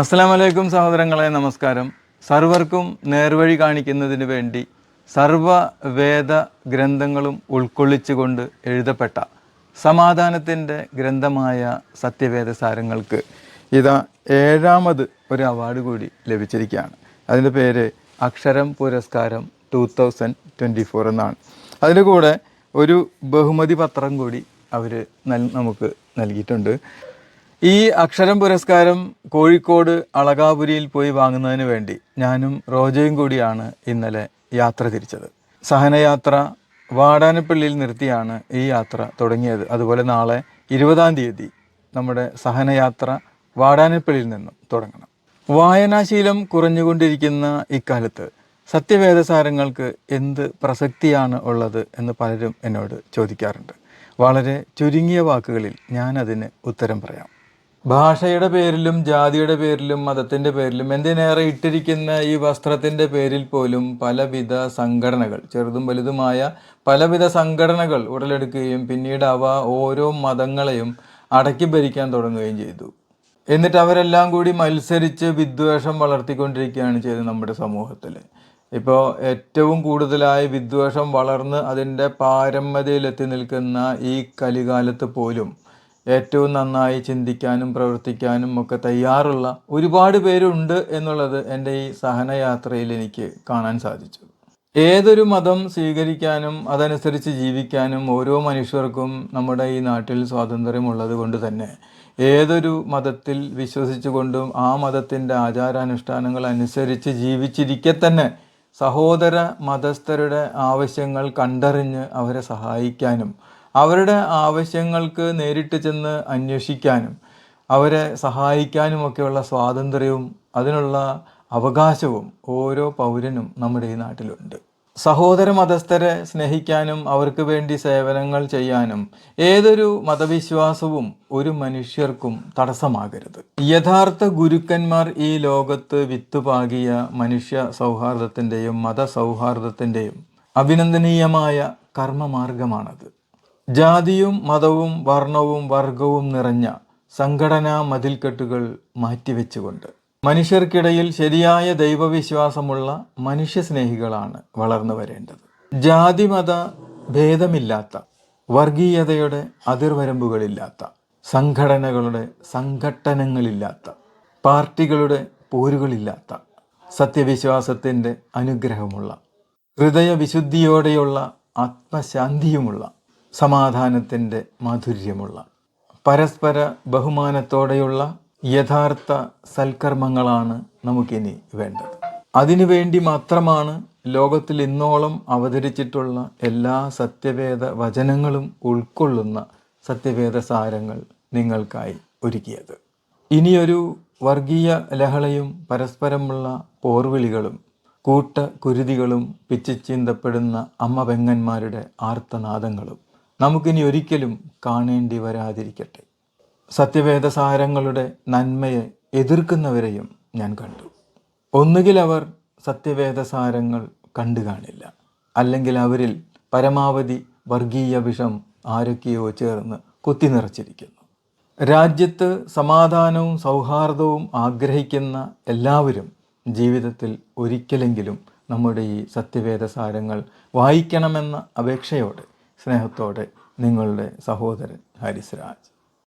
അസ്സാം വലൈക്കും സഹോദരങ്ങളെ നമസ്കാരം. സർവർക്കും നേർവഴി കാണിക്കുന്നതിന് വേണ്ടി സർവവേദ ഗ്രന്ഥങ്ങളും ഉൾക്കൊള്ളിച്ചുകൊണ്ട് എഴുതപ്പെട്ട സമാധാനത്തിന്റെ ഗ്രന്ഥമായ സത്യവേദ സാരങ്ങൾക്ക് ഇതാ ഏഴാമത് ഒരു അവാർഡ് കൂടി ലഭിച്ചിരിക്കുകയാണ്. അതിന്റെ പേര് അക്ഷരം പുരസ്കാരം ടു തൗസൻഡ് ട്വന്റി ഫോർ എന്നാണ്. അതിന്റെ കൂടെ ഒരു ബഹുമതി പത്രം കൂടി അവർ നൽ നമുക്ക് നൽകിയിട്ടുണ്ട്. ഈ അക്ഷരം പുരസ്കാരം കോഴിക്കോട് അളകാപുരിയിൽ പോയി വാങ്ങുന്നതിന് വേണ്ടി ഞാനും റോജയും കൂടിയാണ് ഇന്നലെ യാത്ര തിരിച്ചത്. സഹനയാത്ര വാടാനപ്പള്ളിയിൽ നിർത്തിയാണ് ഈ യാത്ര തുടങ്ങിയത്. അതുപോലെ നാളെ ഇരുപതാം തീയതി നമ്മുടെ സഹനയാത്ര വാടാനപ്പള്ളിയിൽ നിന്നും തുടങ്ങണം. വായനാശീലം കുറഞ്ഞുകൊണ്ടിരിക്കുന്ന ഇക്കാലത്ത് സത്യവേദസാരങ്ങൾക്ക് എന്ത് പ്രസക്തിയാണ് ഉള്ളത് എന്ന് പലരും എന്നോട് ചോദിക്കാറുണ്ട്. വളരെ ചുരുങ്ങിയ വാക്കുകളിൽ ഞാനതിന് ഉത്തരം പറയാം. ഭാഷയുടെ പേരിലും ജാതിയുടെ പേരിലും മതത്തിന്റെ പേരിലും എന്തിനേറെ ഇട്ടിരിക്കുന്ന ഈ വസ്ത്രത്തിന്റെ പേരിൽ പോലും പലവിധ സംഘടനകൾ ചെറുതും വലുതുമായ പലവിധ സംഘടനകൾ ഉടലെടുക്കുകയും പിന്നീട് അവ ഓരോ മതങ്ങളെയും അടക്കി ഭരിക്കാൻ തുടങ്ങുകയും ചെയ്തു. എന്നിട്ട് അവരെല്ലാം കൂടി മത്സരിച്ച് വിദ്വേഷം വളർത്തിക്കൊണ്ടിരിക്കുകയാണ് ചെയ്തത് നമ്മുടെ സമൂഹത്തിൽ. ഇപ്പോൾ ഏറ്റവും കൂടുതലായി വിദ്വേഷം വളർന്ന് അതിന്റെ പാരമ്യതയിലെത്തി നിൽക്കുന്ന ഈ കലികാലത്ത് പോലും ഏറ്റവും നന്നായി ചിന്തിക്കാനും പ്രവർത്തിക്കാനും ഒക്കെ തയ്യാറുള്ള ഒരുപാട് പേരുണ്ട് എന്നുള്ളത് എന്റെ ഈ സഹനയാത്രയിൽ എനിക്ക് കാണാൻ സാധിച്ചു. ഏതൊരു മതം സ്വീകരിക്കാനും അതനുസരിച്ച് ജീവിക്കാനും ഓരോ മനുഷ്യർക്കും നമ്മുടെ ഈ നാട്ടിൽ സ്വാതന്ത്ര്യമുള്ളത് കൊണ്ട് തന്നെ ഏതൊരു മതത്തിൽ വിശ്വസിച്ചുകൊണ്ടും ആ മതത്തിന്റെ ആചാരാനുഷ്ഠാനങ്ങൾ അനുസരിച്ച് ജീവിച്ചിരിക്കെ തന്നെ സഹോദര മതസ്ഥരുടെ ആവശ്യങ്ങൾ കണ്ടറിഞ്ഞ് അവരെ സഹായിക്കാനും അവരുടെ ആവശ്യങ്ങൾക്ക് നേരിട്ട് ചെന്ന് അന്വേഷിക്കാനും അവരെ സഹായിക്കാനുമൊക്കെയുള്ള സ്വാതന്ത്ര്യവും അതിനുള്ള അവകാശവും ഓരോ പൗരനും നമ്മുടെ ഈ നാട്ടിലുണ്ട്. സഹോദര മതസ്ഥരെ സ്നേഹിക്കാനും അവർക്ക് വേണ്ടി സേവനങ്ങൾ ചെയ്യാനും ഏതൊരു മതവിശ്വാസവും ഒരു മനുഷ്യർക്കും തടസ്സമാകരുത്. യഥാർത്ഥ ഗുരുക്കന്മാർ ഈ ലോകത്ത് വിത്തുപാകിയ മനുഷ്യ സൗഹാർദ്ദത്തിന്റെയും മതസൗഹാർദ്ദത്തിന്റെയും അഭിനന്ദനീയമായ കർമ്മമാർഗമാണത്. ജാതിയും മതവും വർണവും വർഗവും നിറഞ്ഞ സംഘടനാ മതിൽക്കെട്ടുകൾ മാറ്റിവെച്ചുകൊണ്ട് മനുഷ്യർക്കിടയിൽ ശരിയായ ദൈവവിശ്വാസമുള്ള മനുഷ്യസ്നേഹികളാണ് വളർന്നു വരേണ്ടത്. ജാതിമത ഭേദമില്ലാത്ത വർഗീയതയുടെ അതിർവരമ്പുകളില്ലാത്ത സംഘടനകളുടെ സംഘട്ടനങ്ങളില്ലാത്ത പാർട്ടികളുടെ പോരുകളില്ലാത്ത സത്യവിശ്വാസത്തിന്റെ അനുഗ്രഹമുള്ള ഹൃദയവിശുദ്ധിയോടെയുള്ള ആത്മശാന്തിയുമുള്ള സമാധാനത്തിന്റെ മാധുര്യമുള്ള പരസ്പര ബഹുമാനത്തോടെയുള്ള യഥാർത്ഥ സൽക്കർമ്മങ്ങളാണ് നമുക്കിനി വേണ്ടത്. അതിനുവേണ്ടി മാത്രമാണ് ലോകത്തിൽ ഇന്നോളം അവതരിച്ചിട്ടുള്ള എല്ലാ സത്യവേദ വചനങ്ങളും ഉൾക്കൊള്ളുന്ന സത്യവേദ സാരങ്ങൾ നിങ്ങൾക്കായി ഒരുക്കിയത്. ഇനിയൊരു വർഗീയ ലഹളയും പരസ്പരമുള്ള പോർവിളികളും കൂട്ട കുരുതികളും പിച്ചിച്ചീന്തപ്പെടുന്ന അമ്മ പെങ്ങന്മാരുടെ ആർത്തനാദങ്ങളും നമുക്കിനി ഒരിക്കലും കാണേണ്ടി വരാതിരിക്കട്ടെ. സത്യവേദസാരങ്ങളുടെ നന്മയെ എതിർക്കുന്നവരെയും ഞാൻ കണ്ടു. ഒന്നുകിൽ അവർ സത്യവേദസാരങ്ങൾ കണ്ടു കാണില്ല. അല്ലെങ്കിൽ അവരിൽ പരമാവധി വർഗീയ വിഷം ആരൊക്കെയോ ചേർന്ന് കുത്തി നിറച്ചിരിക്കുന്നു. രാജ്യത്ത് സമാധാനവും സൗഹാർദ്ദവും ആഗ്രഹിക്കുന്ന എല്ലാവരും ജീവിതത്തിൽ ഒരിക്കലെങ്കിലും നമ്മുടെ ഈ സത്യവേദ സാരങ്ങൾ വായിക്കണമെന്ന അപേക്ഷയോടെ സ്നേഹത്തോടെ നിങ്ങളുടെ സഹോദരൻ ഹാരിസ് രാജ്